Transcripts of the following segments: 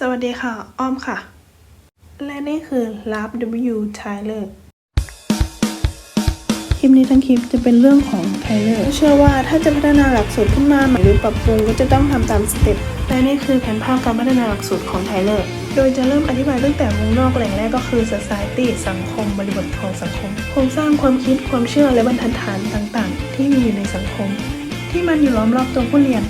สวัสดีค่ะ อ้อมค่ะ และนี่คือ Love W Tyler คลิปนี้ทั้งคลิปจะเป็นเรื่องของ Tyler เชื่อว่าถ้าจะพัฒนาหลักสูตรขึ้นมาใหม่หรือปรับปรุงก็จะต้องทำตามสเต็ปและนี่คือแผนภาพการพัฒนาหลักสูตรของ Tyler โดยจะเริ่มอธิบายตั้งแต่วงนอกแหล่งแรกก็คือ society สังคม บริบทของสังคม โครงสร้างความคิดความเชื่อและบรรทัดฐานต่าง ๆ ที่มีอยู่ในสังคม ที่มันอยู่ล้อมรอบตัวผู้เรียน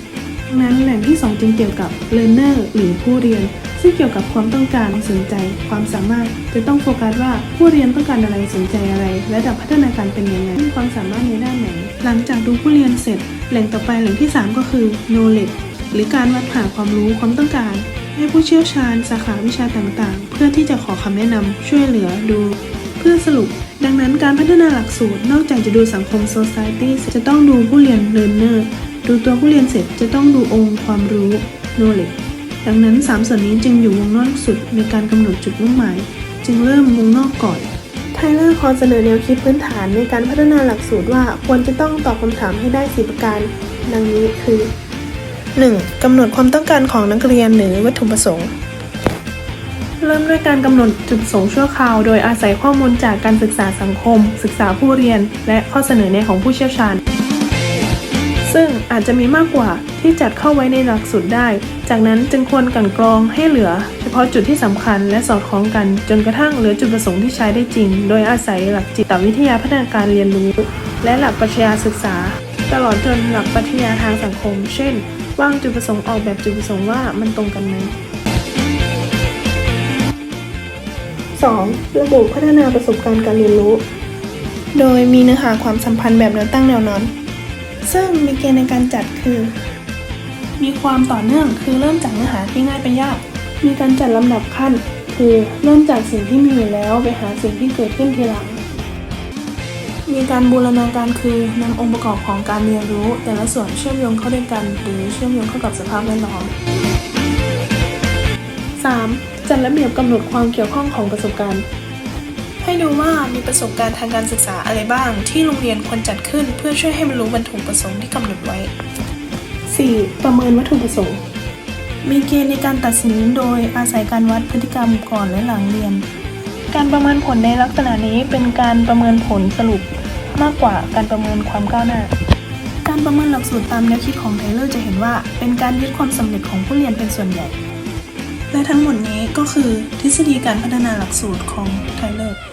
นั้นแหล่งที่ 2 จึงเกี่ยวกับ learner หรือผู้เรียน ซึ่งเกี่ยวกับความต้องการสนใจ ความสามารถจะต้องโฟกัสว่าผู้เรียนต้องการอะไรสนใจอะไรและระดับพัฒนาการเป็นยังไงมีความสามารถในด้านไหน หลังจากดูผู้เรียนเสร็จ แหล่งต่อไปแหล่งที่ 3 ก็คือ knowledge หรือการวัดหาความรู้ความต้องการ ให้ผู้เชี่ยวชาญสาขาวิชาต่างๆ เพื่อที่จะขอคำแนะนำช่วยเหลือดู เพื่อสรุป ดังนั้นการพัฒนาหลักสูตรนอกจากจะดูสังคม society จะต้องดูผู้เรียน learner ดูตัวผู้เรียนเสร็จจะต้องดูองค์ความรู้ knowledge ดังนั้น 3 ส่วนนี้จึงอยู่วงนอกสุดในการกำหนดจุดมุ่งหมาย จึงเริ่มวงนอกก่อนไทเลอร์ขอเสนอแนวคิดพื้นฐานในการพัฒนาหลักสูตรว่าควรจะต้องตอบคำถามให้ได้สี่ประการ ดังนี้คือ 1. กำหนดความต้องการของนักเรียนหรือวัตถุประสงค์ เริ่มด้วยการกำหนดจุดประสงค์ชั่วคราว โดยอาศัยข้อมูลจากการศึกษาสังคม ศึกษาผู้เรียน และข้อเสนอแนะของผู้เชี่ยวชาญ ซึ่งอาจจะมีมากกว่าที่จัดเข้าไว้ในหลักสูตรได้ จากนั้นจึงควรกลั่นกรองให้เหลือ เฉพาะจุดที่สำคัญและสอดคล้องกัน จนกระทั่งเหลือจุดประสงค์ที่ใช้ได้จริง โดยอาศัยหลักจิตวิทยาพัฒนาการเรียนรู้ และหลักปรัชญาศึกษา ตลอดจนหลักปรัชญาทางสังคม เช่นวางจุดประสงค์ออกแบบจุดประสงค์ว่ามันตรงกันไหม 2. ระบุพัฒนาประสบการณ์การเรียนรู้ โดยมีเนื้อหาความสัมพันธ์แบบแนวตั้งแนวนอน ซึ่งมีเกณฑ์ในการจัดคือ มีความต่อเนื่องคือเริ่มจากเนื้อหาที่ง่ายไปยาก มีการจัดลำดับขั้น คือเริ่มจากสิ่งที่มีอยู่แล้วไปหาสิ่งที่เกิดขึ้นทีหลัง มีการบูรณาการคือนำองค์ประกอบของการเรียนรู้ แต่ละส่วนเชื่อมโยงเข้าด้วยกัน หรือเชื่อมโยงเข้ากับสภาพแวดล้อม 3. จัดระเบียบกำหนดความเกี่ยวข้องของประสบการณ์ ให้ดูว่ามีประสบการณ์ทางการศึกษาอะไรบ้าง ที่โรงเรียนควรจัดขึ้น เพื่อช่วยให้บรรลุวัตถุประสงค์ที่กำหนดไว้ 4. ประเมินวัตถุประสงค์ มีเกณฑ์ในการตัดสินโดยอาศัยการวัดพฤติกรรมก่อนและหลังเรียน การประเมินผลในลักษณะนี้เป็นการประเมินผลสรุปมากกว่าการประเมินความก้าวหน้า การประเมินหลักสูตรตามแนวคิดของไทเลอร์จะเห็นว่า เป็นการยึดความสำเร็จของผู้เรียนเป็นส่วนใหญ่ และทั้งหมดนี้ก็คือทฤษฎีการพัฒนาหลักสูตรของไทเลอร์